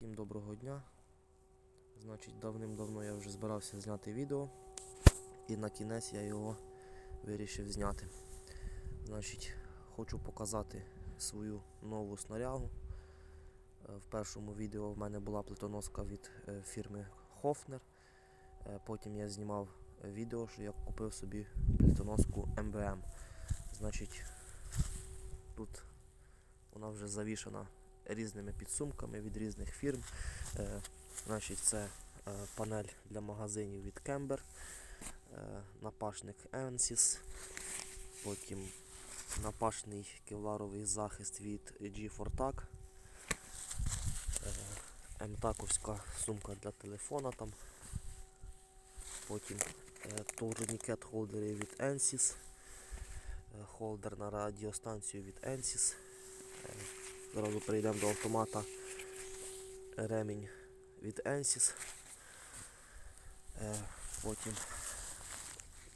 Всім доброго дня. Значить, давним-давно я вже збирався зняти відео, і на кінець я його вирішив зняти. Значить, хочу показати свою нову снарягу. Е, В першому відео в мене була плитоноска від е, фірми Hofner. Е, Потім я знімав відео, що я купив собі плитоноску MBM. Значить, тут вона вже завішана різними підсумками від різних фірм. Е, значить, це е, панель для магазинів від Kember, е, напашник Ansys, потім напашний кевларовий захист від G4TAC, е, МТАКовська сумка для телефона там, потім турнікет холдери від Ansys, е, холдер на радіостанцію від Ansys. Зразу перейдемо до автомата ремінь від Ansys. Е, потім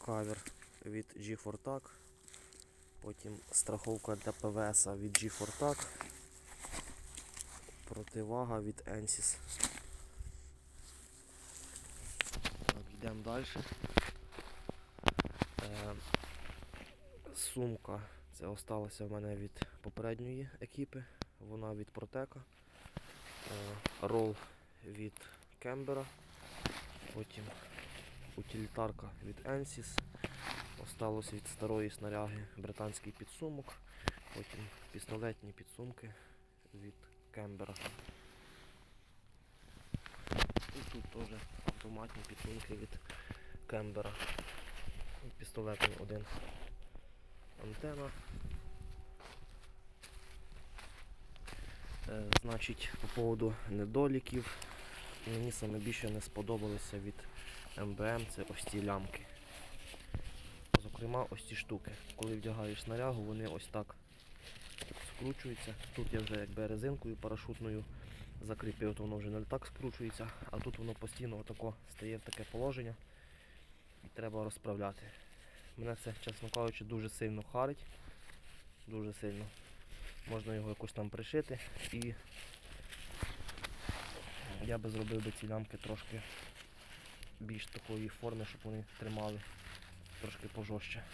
кавер від G4TAC. Потім страховка для ПВС від G4TAC. Противага від Ansys. Так, йдемо далі. Е, сумка. Це осталося в мене від попередньої екіпи. Вона від Протека. Е, Рол від Кембера. Потім утилітарка від Ansys. Осталось від старої снаряги британський підсумок. Потім пістолетні підсумки від Кембера. І тут теж автоматні підсумки від Кембера. Пістолетний один антена. Значить, по поводу недоліків, мені саме більше не сподобалося від МБМ це ось ці лямки. Зокрема, ось ці штуки. Коли вдягаєш снарягу, вони ось так скручуються. Тут я вже якби резинкою парашутною закріпив, то воно вже не так скручується, а тут воно постійно отако стає в таке положення і треба розправляти. Мене це, чесно кажучи, дуже сильно харить. Дуже сильно. Можна його якось там пришити і я би зробив би ці лямки трошки більш такої форми, щоб вони тримали трошки пожорстче.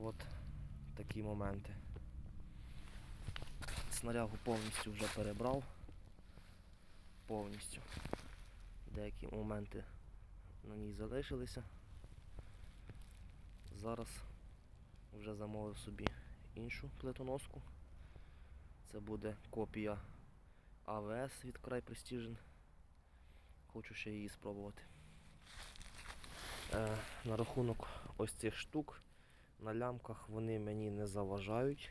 От такі моменти. Снарягу повністю вже перебрав. Повністю. Деякі моменти на ній залишилися. Зараз вже замовив собі іншу плитоноску. Це буде копія АВС від Край Precision. Хочу ще її спробувати. Е, на рахунок ось цих штук на лямках вони мені не заважають.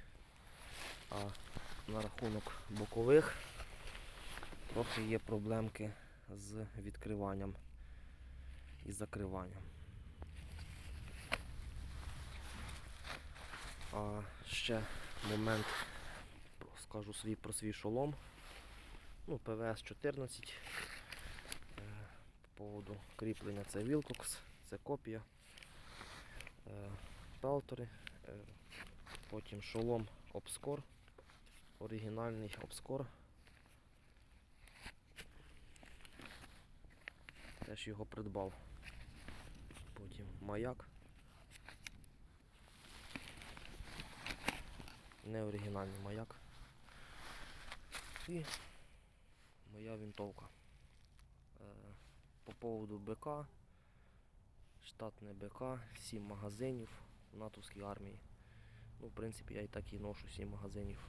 А на рахунок бокових трохи є проблемки з відкриванням і закриванням. А ще момент, скажу свій про свій шолом. Ну, ПВС 14. Е, По поводу кріплення це Wilcox, це копія. Е, Пелтори. Е, Потім шолом Obscor. Оригінальний Obscor. Теж його придбав. Потім маяк. Не оригінальний маяк. І моя винтовка. Е, По поводу БК. Штатне БК, 7 магазинів в натовській армії. Ну, в принципі, я і так і ношу 7 магазинів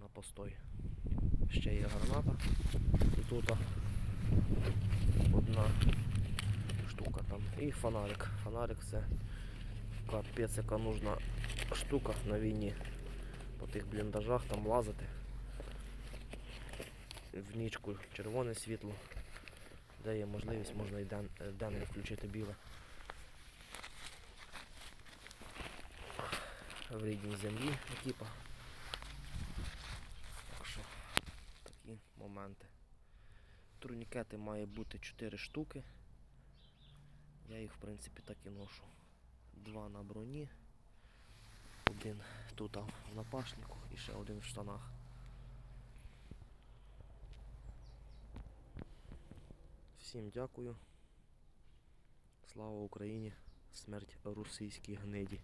на постой. Ще є граната. І тут одна штука там. І фонарик. Фонарик це капець, яка нужна штука на війні. По тих бліндажах там лазити. В нічку червоне світло. Де є можливість, можна і е, денне включити біле. В рідній землі екіпа. Так що такі моменти. Турнікети має бути 4 штуки. Я їх в принципі так і ношу два на броні, один тут в напашнику і ще один в штанах. Всім дякую. Слава Україні! Смерть російській гниді.